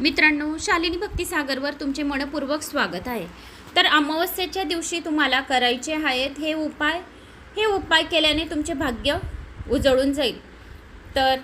मित्रांनो शालिनी भक्तिसागरवर तुमचे मनपूर्वक स्वागत आहे. तर अमावस्येच्या दिवशी तुम्हाला करायचे आहेत हे उपाय हे उपाय केल्याने तुमचे भाग्य उजळून जाईल. तर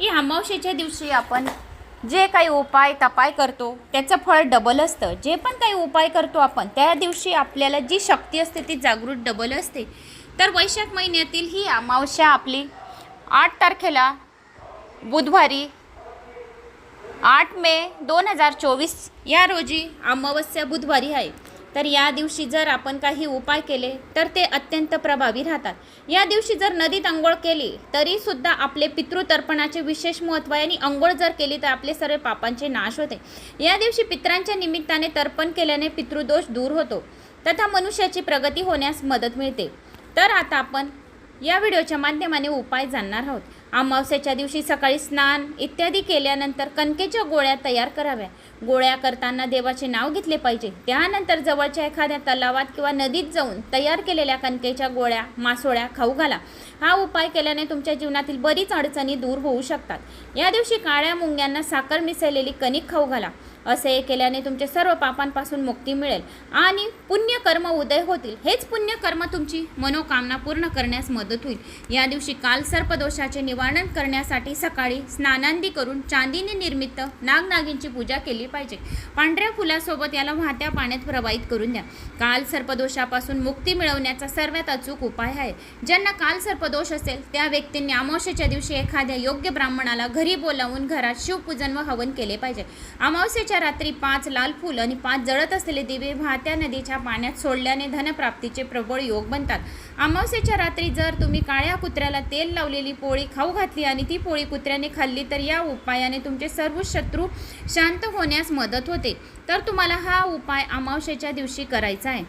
ही अमावस्येच्या दिवशी आपण जे काही उपाय तपाय करतो त्याचं फळ डबल असतं. जे पण काही उपाय करतो आपण त्या दिवशी आपल्याला जी शक्ती असते ती जागृत डबल असते. तर वैशाख महिन्यातील ही अमावस्या आपली आठ तारखेला बुधवारी आठ मे दोन हजार चोवीस या रोजी अमावस्या बुधवारी आहे. तर या दिवशी जर आपण काही उपाय केले तर ते अत्यंत प्रभावी राहतात. या दिवशी जर नदीत आंघोळ केली तरीसुद्धा आपले पितृतर्पणाचे विशेष महत्त्व आहे आणि आंघोळ जर केली तर आपले सर्व पापांचे नाश होते. या दिवशी पित्रांच्या निमित्ताने तर्पण केल्याने पितृदोष दूर होतो. तथा मनुष्याची प्रगती होण्यास मदत मिळते. तर आता आपण या व्हिडिओच्या माध्यमाने उपाय जाणणार आहोत. अमावस्याच्या दिवशी सकाळी स्नान इत्यादी केल्यानंतर कणकेच्या गोळ्या तयार कराव्या. गोळ्या करताना देवाचे नाव घेतले पाहिजे. त्यानंतर जवळच्या एखाद्या तलावात किंवा नदीत जाऊन तयार केलेल्या कणकेच्या गोळ्या मासोळ्या खाऊ घाला. हा उपाय केल्याने तुमच्या जीवनातील बरीच अडचणी दूर होऊ शकतात. या दिवशी काळ्या मुंग्यांना साखर मिसळलेली कणिक खाऊ घाला. असे केल्याने तुमच्या सर्व पापांपासून मुक्ती मिळेल. आणि पुण्यकर्म उदय होतील. हेच पुण्यकर्म तुमची मनोकामना पूर्ण करण्यास मदत होईल. या दिवशी काल सर्पदोषाचे निवारण करण्यासाठी सकाळी स्नानांदी करून चांदीने निर्मित नागनागींची पूजा केली पाहिजे. पांढऱ्या फुलासोबत याला वाहत्या पाण्यात प्रवाहित करून द्या. काल सर्पदोषापासून मुक्ती मिळवण्याचा सर्वात अचूक उपाय आहे. ज्यांना काल सर्पदोष असेल त्या व्यक्तींनी अमावस्येच्या दिवशी एखाद्या योग्य ब्राह्मणाला घरी बोलावून घरात शिवपूजन व हवन केले पाहिजे. अमावस्येच्या रात्री पाच लाल फुल आणि पाच जळत असलेले दिवे वाहत्या नदीच्या पाण्यात सोडल्याने धनप्राप्तीचे प्रबळ योग बनतात. अमावस्येच्या रात्री जर तुम्ही काळ्या कुत्र्याला तेल लावलेली पोळी खाऊ घातली आणि ती पोळी कुत्र्याने खाल्ली तर या उपायाने तुमचे सर्व शत्रू शांत होण्यास मदत होते. तर तुम्हाला हा उपाय अमावस्येच्या दिवशी करायचा आहे.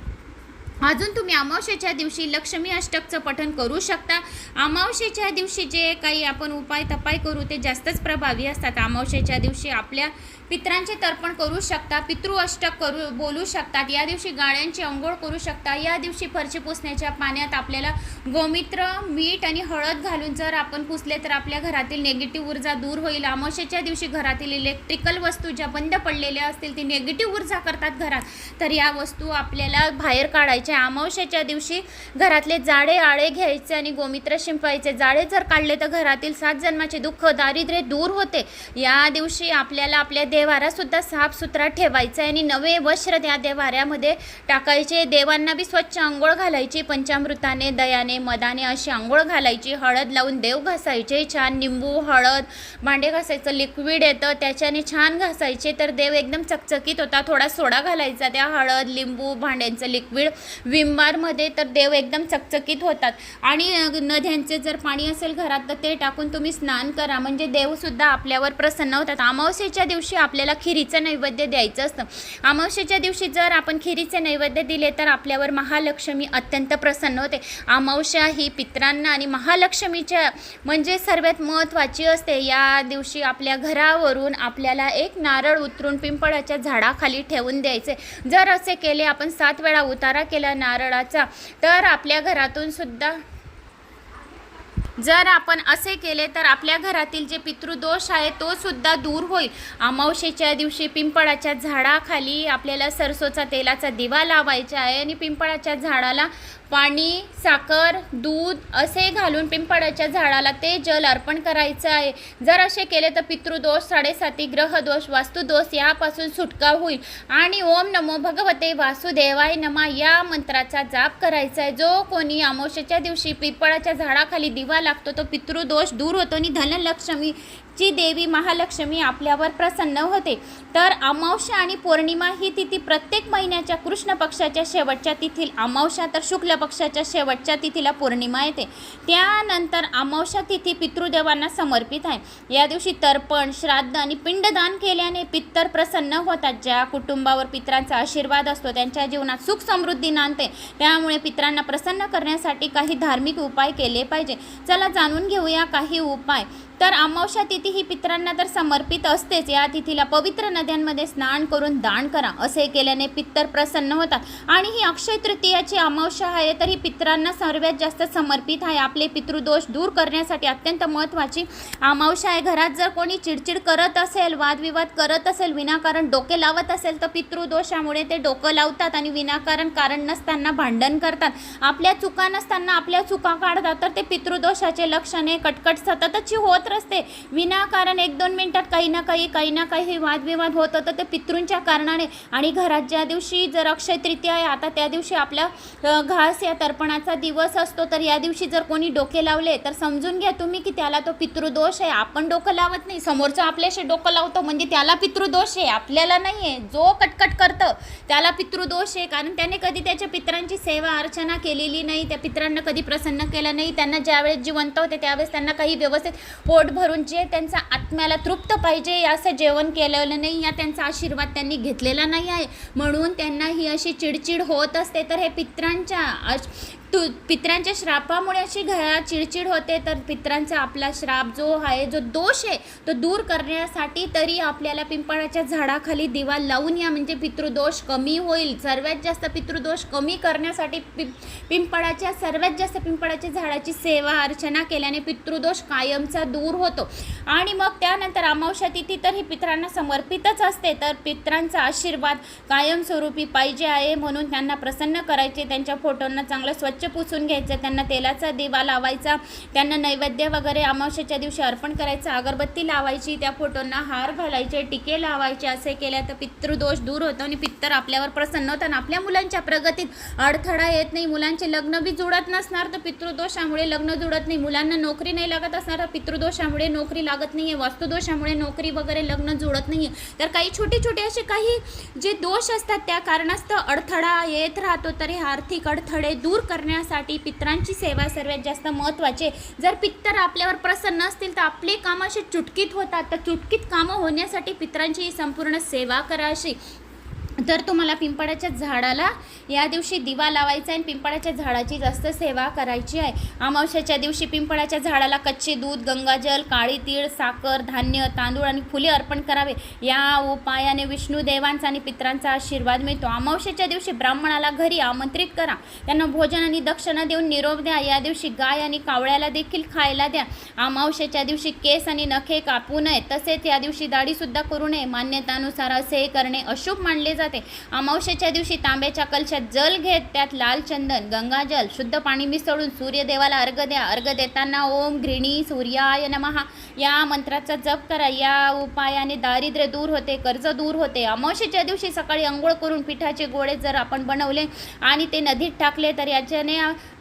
अजून तुम्ही अमावस्येच्या दिवशी लक्ष्मी अष्टकचं पठण करू शकता. अमावस्येच्या दिवशी जे काही आपण उपाय तपाय करू ते जास्तच प्रभावी असतात. अमावस्येच्या दिवशी आपल्या पित्रांचे तर्पण करू शकता पितृ अष्टक करू बोलू शकतात या दिवशी गाळ्यांची अंघोळ करू शकता या दिवशी फरशी पुसण्याच्या पाण्यात आपल्याला गोमित्र मीठ आणि हळद घालून जर आपण पुसले तर आपल्या घरातील नेगेटिव्ह ऊर्जा दूर होईल. अमावस्येच्या दिवशी घरातील इलेक्ट्रिकल वस्तू ज्या बंद पडलेल्या असतील ती नेगेटिव्ह ऊर्जा करतात घरात. तर या वस्तू आपल्याला बाहेर काढायच्या. अमावस्येच्या दिवशी घरातले जाडे आळे घ्यायचे आणि गोमित्र शिंपायचे जाडे जर काढले तर घरातील सात जन्माचे दुःख दारिद्र्य दूर होते. या दिवशी आपल्याला आपल्या देवारासुद्धा साफसुथरा ठेवायचा आहे आणि नवे वस्त्र त्या देवाऱ्यामध्ये टाकायचे. देवांना बी स्वच्छ आंघोळ घालायची पंचामृताने दयाने मदाने अशी आंघोळ घालायची. हळद लावून देव घासायचे छान निंबू हळद भांडे घासायचं लिक्विड येतं त्याच्याने छान घासायचे. तर देव एकदम चकचकीत होता थोडा सोडा घालायचा त्या हळद लिंबू भांड्यांचं लिक्विड विंबारमध्ये तर देव एकदम चकचकीत होतात. आणि नद्यांचे जर पाणी असेल घरात तर ते टाकून तुम्ही स्नान करा. म्हणजे देवसुद्धा आपल्यावर प्रसन्न होतात. अमावस्येच्या दिवशी आपल्याला खिरीचं नैवेद्य द्यायचं असतं. अमावस्येच्या दिवशी जर आपण खिरीचे नैवेद्य दिले तर आपल्यावर महालक्ष्मी अत्यंत प्रसन्न होते. अमावस्या ही पित्रांना आणि महालक्ष्मीच्या म्हणजे सर्वात महत्त्वाची असते. या दिवशी आपल्या घरावरून आपल्याला एक नारळ उतरून पिंपळाच्या झाडाखाली ठेवून द्यायचे. जर असे केले आपण सात वेळा उतारा केला नारळाचा तर आपल्या घरातून सुद्धा जर आपण असे केले तर आपल्या घरातील जे पितृदोष आहे तो सुद्धा दूर होईल. अमावशेच्या दिवशी पिंपळाच्या झाडाखाली आपल्याला सरसोचा तेलाचा दिवा लावायचा आहे आणि पिंपळाच्या झाडाला पाणी साखर दूध असे घालून पिंपळाच्या झाडाला ते जल अर्पण करायचं आहे. जर असे केले तर पितृदोष साडेसाती ग्रहदोष वास्तुदोष यापासून सुटका होईल. आणि ओम नमो भगवते वासुदेवाय नमा या मंत्राचा जाप करायचा आहे. जो कोणी अमावस्येच्या दिवशी पिंपळाच्या झाडाखाली दिवा लागतो तो पितृदोष दूर होतो आणि धनलक्ष्मी जी देवी महालक्ष्मी आपल्यावर प्रसन्न होते. तर अमावस्या आणि पौर्णिमा ही तिथी प्रत्येक महिन्याच्या कृष्ण पक्षाच्या शेवटच्या तिथील अमावस्या तर शुक्ल पक्षाच्या शेवटच्या तिथीला पौर्णिमा येते. त्यानंतर अमावस्या तिथी पितृदेवांना समर्पित आहे. या दिवशी तर्पण श्राद्ध आणि पिंडदान केल्याने पित्तर प्रसन्न होतात. ज्या कुटुंबावर पित्रांचा आशीर्वाद असतो त्यांच्या जीवनात सुख समृद्धी नांदते. त्यामुळे पित्रांना प्रसन्न करण्यासाठी काही धार्मिक उपाय केले पाहिजे. चला जाणून घेऊया काही उपाय. तर अमावस्या तिथी ही पितरांना तर समर्पित असतेच. या तिथीला पवित्र नद्यांमध्ये स्नान करून दान करा असे केल्याने पित्तर प्रसन्न होतात. आणि ही अक्षय तृतीयाची अमावस्या आहे तर ही पितरांना सर्वात जास्त समर्पित आहे. आपले पितृदोष दूर करण्यासाठी अत्यंत महत्त्वाची अमावस्या आहे. घरात जर कोणी चिडचिड करत असेल वादविवाद करत असेल विनाकारण डोके लावत असेल तर पितृदोषामुळे ते डोकं लावतात आणि विनाकारण कारण नसताना भांडण करतात. आपल्या चुका नसताना आपल्या चुका काढतात तर ते पितृदोषाचे लक्षणे कटकट सततची होत असते. विनाकारण एक दोन मिनिटात काही ना काही काही ना काही वादविवाद होत होतं. ते पितृंच्या कारणाने आणि घरात ज्या दिवशी जर अक्षय तृतीया आहे आता त्या दिवशी आपल्या घास या तर्पणाचा दिवस असतो तर या दिवशी जर कोणी डोके लावले तर समजून घ्या तुम्ही की त्याला तो पितृदोष आहे. आपण डोकं लावत नाही. समोरचं आपल्याशी डोकं लावतो म्हणजे त्याला पितृदोष आहे. आपल्याला नाही आहे जो कटकट करतं त्याला पितृदोष आहे. कारण त्याने कधी त्याच्या पितरांची सेवा अर्चना केलेली नाही. त्या पितरांना कधी प्रसन्न केलं नाही. त्यांना ज्यावेळेस जिवंत होते त्यावेळेस त्यांना काही व्यवस्थित पोट भरून जे त्यांचा आत्म्याला तृप्त पाहिजे असं जेवण केलेलं नाही या त्यांचा आशीर्वाद त्यांनी घेतलेला नाही आहे. म्हणून त्यांना ही अशी चिडचिड होत असते. तर हे पित्रांच्या तू पित्रांच्या श्रापामुळे अशी घरात चिडचिड होते तर पित्रांचा आपला श्राप जो आहे जो दोष आहे तो दूर करण्यासाठी तरी आपल्याला पिंपळाच्या झाडाखाली दिवा लावून या. म्हणजे पितृदोष कमी होईल. सर्वात जास्त पितृदोष कमी करण्यासाठी पि पिंपळाच्या सर्वात जास्त पिंपळाच्या झाडाची सेवा अर्चना केल्याने पितृदोष कायमचा दूर होतो. आणि मग त्यानंतर अमावस्या तिथी तर ही पित्रांना समर्पितच असते तर पित्रांचा आशीर्वाद कायमस्वरूपी पाहिजे आहे म्हणून त्यांना प्रसन्न करायचे त्यांच्या फोटोंना चांगलं स्वच्छ पुसून घ्यायचं त्यांना तेलाचा दिवा लावायचा त्यांना नैवेद्य वगैरे अमावस्याच्या दिवशी अर्पण करायचं अगरबत्ती लावायची त्या फोटोंना हार घालायचे टिके लावायचे असे केल्या तर पितृदोष दूर होतो आणि पित्तर आपल्यावर प्रसन्न होतं आणि आपल्या मुलांच्या प्रगतीत अडथळा येत नाही. मुलांचे लग्न बी जुळत नसणार तर पितृदोषामुळे लग्न जुळत नाही. मुलांना नोकरी नाही लागत असणार तर पितृदोषामुळे नोकरी लागत नाही आहे वास्तुदोषामुळे नोकरी वगैरे लग्न जुळत नाही आहे तर काही छोटे छोटे असे काही जे दोष असतात त्या कारणास्तव अडथळा येत राहतो तर हे आर्थिक अडथळे दूर करण्यासाठी पित्रांची सेवा सर्वात जास्त महत्त्वाचे जर पित्तर आपल्यावर प्रसन्न असतील तर आपले कामं असे चुटकीत होतात. तर चुटकीत कामं होण्यासाठी पित्रांची ही संपूर्ण सेवा करा अशी तर तुम्हाला पिंपळाच्या झाडाला या दिवशी दिवा लावायचा आहे आणि पिंपळाच्या झाडाची जास्त सेवा करायची आहे. अमावस्याच्या दिवशी पिंपळाच्या झाडाला कच्चे दूध गंगाजल काळी तीळ साखर धान्य तांदूळ आणि फुले अर्पण करावे. या उपायाने विष्णू देवांचा आणि पित्रांचा आशीर्वाद मिळतो. अमावस्याच्या दिवशी ब्राह्मणाला घरी आमंत्रित करा. त्यांना भोजन आणि दक्षिणा देऊन निरोप द्या. या दिवशी गाय आणि कावळ्याला देखील खायला द्या. अमावस्याच्या दिवशी केस आणि नखे कापू नये. तसेच या दिवशी दाढीसुद्धा करू नये. मान्यतानुसार असे करणे अशुभ मानले जाते. अमावस्याच्या दिवशी तांब्याच्या कलशात जल घेत त्यात लाल चंदन गंगाजल शुद्ध पाणी मिसळून सूर्यदेवाला अर्घ द्या. अर्घ देताना ओम घृणी सूर्याय नमहा या मंत्राचा जप करा. या उपायाने दारिद्र्य दूर होते कर्ज दूर होते. अमावस्येच्या दिवशी सकाळी अंघोळ करून पिठाचे गोळे जर आपण बनवले आणि ते नदीत टाकले तर याच्याने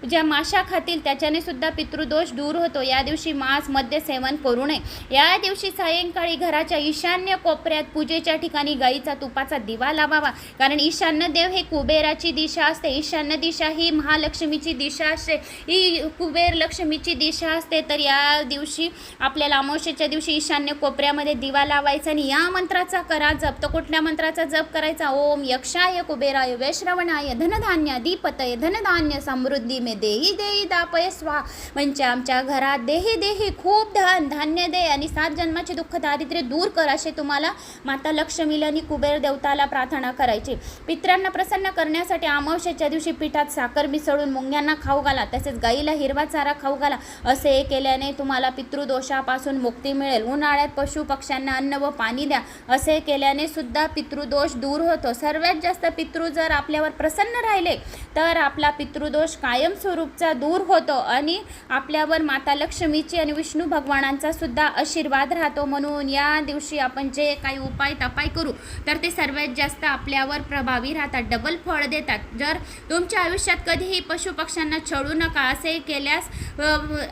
ज्या माशा खातील त्याच्याने सुद्धा पितृदोष दूर होतो. या दिवशी मांस मद्य सेवन करू नये. या दिवशी सायंकाळी घराच्या ईशान्य कोपऱ्यात पूजेच्या ठिकाणी गाईचा तुपाचा दिवा लावा. व्हावा. कारण ईशान्य देव हे कुबेराची दिशा असते. ईशान्य दिशा ही महालक्ष्मीची दिशा असते. ही कुबेर लक्ष्मीची दिशा असते. तर या दिवशी आपल्याला अमावस्येच्या दिवशी ईशान्य कोपऱ्यामध्ये दिवा लावायचा आणि या मंत्राचा करा जप. तर कुठल्या मंत्राचा जप करायचा? ओम यक्षाय कुबेराय वैश्रवणाय धनधान्य दीपतय धनधान्य समृद्धी मे देही देही दापय स्वा. म्हणजे आमच्या घरात देही देही खूप धन धान्य दे आणि सात जन्माचे दुःख दारिद्र्य दूर कर असे तुम्हाला माता लक्ष्मीला आणि कुबेर देवताला प्रार्थना करायची. पित्रांना प्रसन्न करण्यासाठी अमावश्याच्या दिवशी पिठात साखर मिसळून मुंग्यांना खाऊ घाला तसेच गाईला हिरवा चारा खाऊ घाला. असे केल्याने तुम्हाला पितृदोषापासून मुक्ती मिळेल. उन्हाळ्यात पशु पक्ष्यांना अन्न व पाणी द्या. असे केल्याने सुद्धा पितृदोष दूर होतो. सर्वात जास्त पितृ जर आपल्यावर प्रसन्न राहिले तर आपला पितृदोष कायमस्वरूपचा दूर होतो आणि आपल्यावर माता लक्ष्मीची आणि विष्णू भगवानांचा सुद्धा आशीर्वाद राहतो. म्हणून या दिवशी आपण जे काही उपाय तपाय करू तर ते सर्वात जास्त आपल्यावर प्रभावी राहतात डबल फळ देतात. जर तुमच्या आयुष्यात कधीही पशुपक्ष्यांना छळू नका असे केल्यास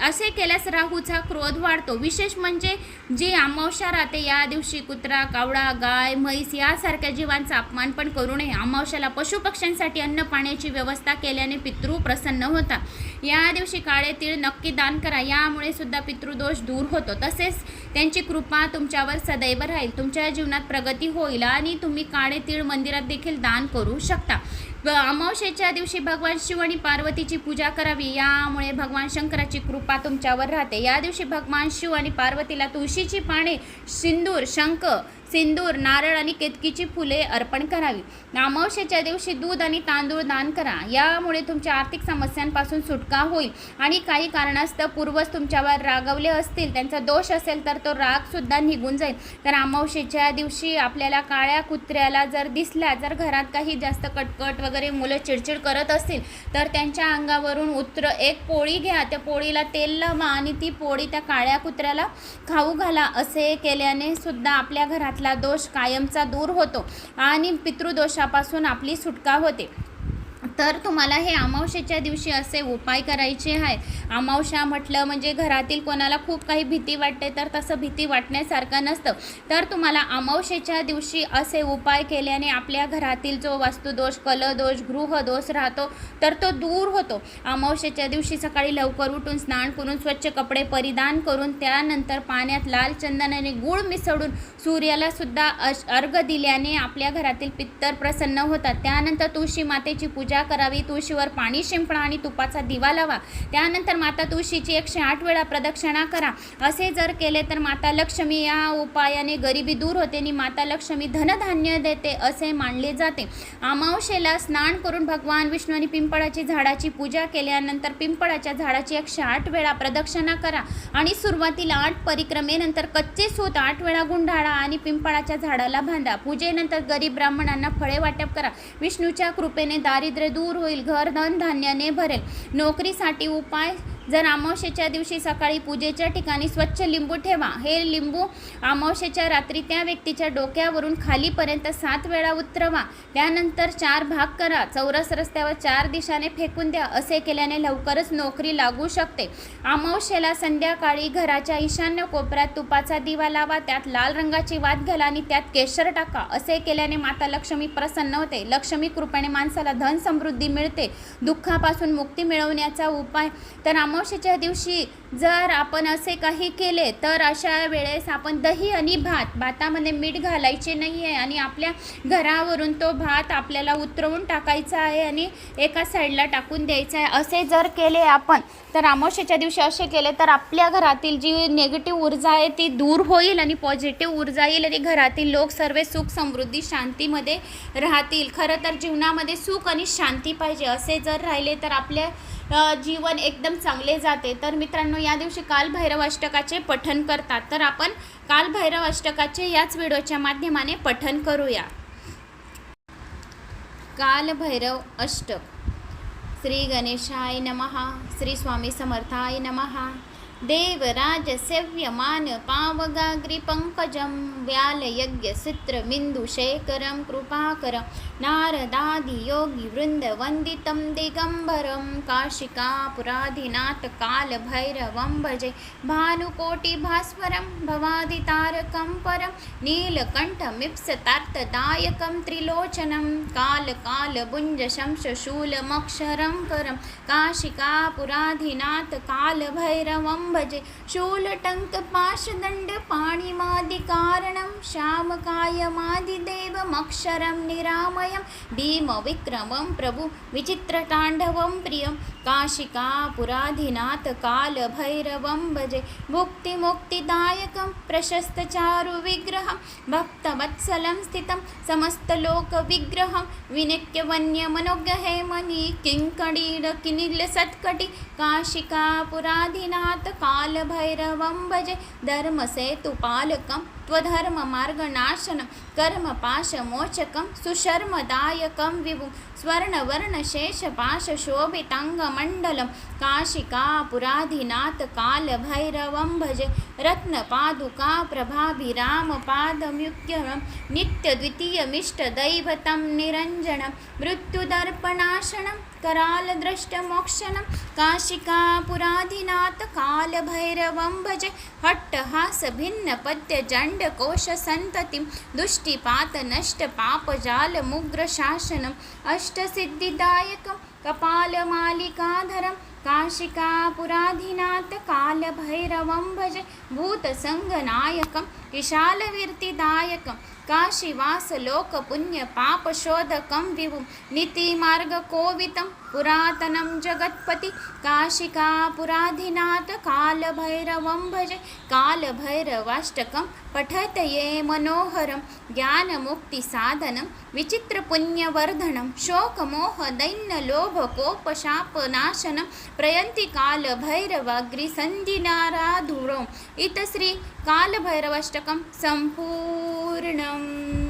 असे केल्यास राहूचा क्रोध वाढतो. विशेष म्हणजे जी अमावस्या राहते या दिवशी कुत्रा कावळा गाय म्हैस यासारख्या जीवांचा अपमान पण करू नये. अमावस्याला पशुपक्ष्यांसाठी अन्न पाण्याची व्यवस्था केल्याने पितृ प्रसन्न होतात. या दिवशी काळे तीळ नक्की दान करा. यामुळे सुद्धा पितृदोष दूर होतो. तसेच त्यांची कृपा तुमच्यावर सदैव राहील. तुमच्या जीवनात प्रगती होईल आणि तुम्ही काळे तीळ मंदिरात देखील दान करू शकता. अमावस्येच्या दिवशी भगवान शिव आणि पार्वतीची पूजा करावी. यामुळे भगवान शंकराची कृपा तुमच्यावर राहते. या दिवशी भगवान शिव आणि पार्वतीला तुळशीची पाने सिंदूर शंख सिंदूर नारळ आणि केतकीची फुले अर्पण करावी. अमावस्येच्या दिवशी दूध आणि तांदूळ दान करा. यामुळे तुमच्या आर्थिक समस्यांपासून सुटका होईल आणि काही कारणास्तव पूर्वज तुमच्यावर रागवले असतील त्यांचा दोष असेल तर तो रागसुद्धा निघून जाईल. तर अमावस्येच्या दिवशी आपल्याला काळ्या कुत्र्याला जर दिसला जर घरात काही जास्त कटकट वगैरे मुलं चिडचिड करत असतील तर त्यांच्या अंगावरून उत्र एक पोळी घ्या. त्या पोळीला तेल लावा आणि ती पोळी त्या काळ्या कुत्र्याला खाऊ घाला. असे केल्याने सुद्धा आपल्या घरातला दोष कायमचा दूर होतो आणि पितृदोषापासून आपली सुटका होते. तर तुम्हाला हे अमावस्येच्या दिवशी असे उपाय करायचे आहे अमावस्या म्हटलं म्हणजे घरातील कोणाला खूप काही भीती वाटते तर तसं भीती वाटण्यासारखं नसतं. तर तुम्हाला अमावस्येच्या दिवशी असे उपाय केल्याने आपल्या घरातील जो वास्तुदोष कलदोष गृहदोष राहतो तर तो दूर होतो. अमावस्येच्या दिवशी सकाळी लवकर उठून स्नान करून स्वच्छ कपडे परिधान करून त्यानंतर पाण्यात लाल चंदनाने गूळ गुळ मिसळून सूर्याला सुद्धा अश अर्घ दिल्याने आपल्या घरातील पित्तर प्रसन्न होतात. त्यानंतर तुळशी मातेची पूजा करावी तुळशीवर पाणी शिंपणा आणि तुपाचा दिवा लावा. त्यानंतर माता तुळशीची एकशे आठ वेळा प्रदक्षिणा करा. असे जर केले तर माता लक्ष्मी या उपायाने गरिबी दूर होते आणि माता लक्ष्मी धनधान्य देते असे मानले जाते. अमावशेला स्नान करून भगवान विष्णू आणि पिंपळाची झाडाची पूजा केल्यानंतर पिंपळाच्या झाडाची एकशे आठ वेळा प्रदक्षिणा करा. आणि सुरुवातीला आठ परिक्रमेनंतर कच्चे सूत आठ वेळा गुंडाळा आणि पिंपळाच्या झाडाला बांधा. पूजेनंतर गरीब ब्राह्मणांना फळे वाटप करा. विष्णूच्या कृपेने दारिद्र्य दूर होईल. घर धन धान्याने भरेल. नोकरीसाठी उपाय जर अमावस्येच्या दिवशी सकाळी पूजेच्या ठिकाणी स्वच्छ लिंबू ठेवा. हे लिंबू अमावस्येच्या रात्री त्या व्यक्तीच्या डोक्यावरून खालीपर्यंत सात वेळा उतरवा. त्यानंतर चार भाग करा. चौरस रस्त्यावर चार दिशाने फेकून द्या. असे केल्याने लवकरच नोकरी लागू शकते. अमावस्येला संध्याकाळी घराच्या ईशान्य कोपऱ्यात तुपाचा दिवा लावा. त्यात लाल रंगाची वात घाला आणि त्यात केशर टाका. असे केल्याने माता लक्ष्मी प्रसन्न होते. लक्ष्मी कृपेने माणसाला धन समृद्धी मिळते. दुःखापासून मुक्ती मिळवण्याचा उपाय तर अमावस्येच्या दिवशी जर आपण असे काही केले तर अशा वेळेस आपण दही आणि भात भातामध्ये मीठ घालायचे नाही आहे आणि आपल्या घरावरून तो भात आपल्याला उतरवून टाकायचा आहे आणि एका साईडला टाकून द्यायचा आहे. असे जर केले आपण तर अमावस्येच्या दिवशी असे केले तर आपल्या घरातील जी नेगेटिव्ह ऊर्जा आहे ती दूर होईल आणि पॉझिटिव्ह ऊर्जा येईल आणि घरातील लोक सर्व सुख समृद्धी शांतीमध्ये राहतील. खरं तर जीवनामध्ये सुख आणि शांती पाहिजे. असे जर राहिले तर आपल्या जीवन एकदम चांगले जाते. तर मित्रांनो या दिवशी कालभैरव अष्टकाचे पठन करतात. तर आपण कालभैरव अष्टकाचे याच व्हिडिओच्या माध्यमाने पठन करूया. कालभैरव अष्टक. श्री गणेशाय नमः. श्री स्वामी समर्थाय नमः. देवराजसेव्यमान पावगाग्रिपङ्कजं व्यालयज्ञसित्रमिन्दुशेखरं कृपाकरं नारदादियोगिवृन्दवन्दितं दिगम्बरं काशिकापुराधिनाथ कालभैरवं भजे भानुकोटिभास्वरं भवादितारकं परं नीलकण्ठमिप्सतार्थदायकं त्रिलोचनं कालकालभुञ्जशंशशूलमक्षरं करं काशिकापुराधिनाथकालभैरवं भजे शूलटङ्कपाशदण्डपाणिमादिकारणं श्यामकायमादिदेवमक्षरं निरामयं भीमविक्रमं प्रभु विचित्रताण्डवं प्रियं काशिकापुराधिनाथ कालभैरवं भजे मुक्तिमुक्तिदायकं प्रशस्तचारुविग्रहं भक्तवत्सलं स्थितं समस्तलोकविग्रहं विनित्यवन्यमनोग्रहेमणि किङ्कडीडकिनिलसत्कटि काशिकापुराधिनाथ कालभैरवं भजे धर्मसेतुपालकं त्वधर्ममार्गनाशनं कर्मपाशमोचकं सुशर्मदायकं विभुं। स्वर्णवर्णशेषपाशशोभिताङ्गमण्डलं काशिकापुराधिनाथकालभैरवं भज। भजे नित्यद्वितीयमिष्टदैवतं निरञ्जनं। मृत्युदर्पणाशनं करालदृष्टमोक्षणं काशिकापुराधिनाथ कालभैरवं भजे हट्टहासभिन्नपद्यजण्डकोशसन्ततिं दुष्टिपातनष्टपापजालमुग्रशासनम् अष्टसिद्धिदायकं कपालमालिकाधरं काशिकापुराधिनाथ कालभैरवं भजे भूतसङ्गनायकं विशालवीर्तिदायकं काशीवास लोकपुण्यपापशोधकं विभुं? नीतिमार्गकोवितं पुरातनं जगत्पति काशिकापुराधिनाथ कालभैरवं भजे कालभैरवाष्टकं पठतये मनोहरं ज्ञानमुक्तिसाधनं विचित्रपुण्यवर्धनं शोकमोहदैन्यलोभकोपशापनाशनं प्रयन्ति कालभैरवाग्रिसन्धिनाराधुरम् इतश्री कालभैरवाष्टकं सम्पूर्णम्।